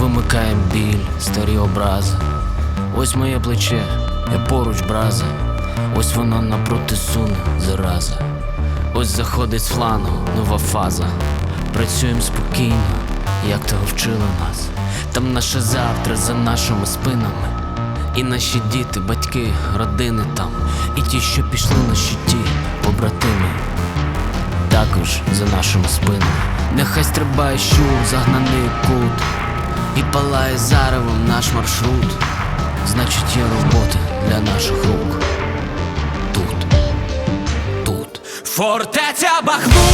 Вимикаєм біль, старі образи. Ось моє плече, я поруч браза. Ось воно напроти суне, зараза. Ось заходить з флангу нова фаза. Працюємо спокійно, як того вчили нас. Там наше завтра за нашими спинами. І наші діти, батьки, родини там, і ті, що пішли на щиті, побратими також за нашими спинами. Нехай стрибає щур, загнаний кут, і палає заревом наш маршрут. Значить, є робота для наших рук. Тут, тут. Фортеця Бахмут,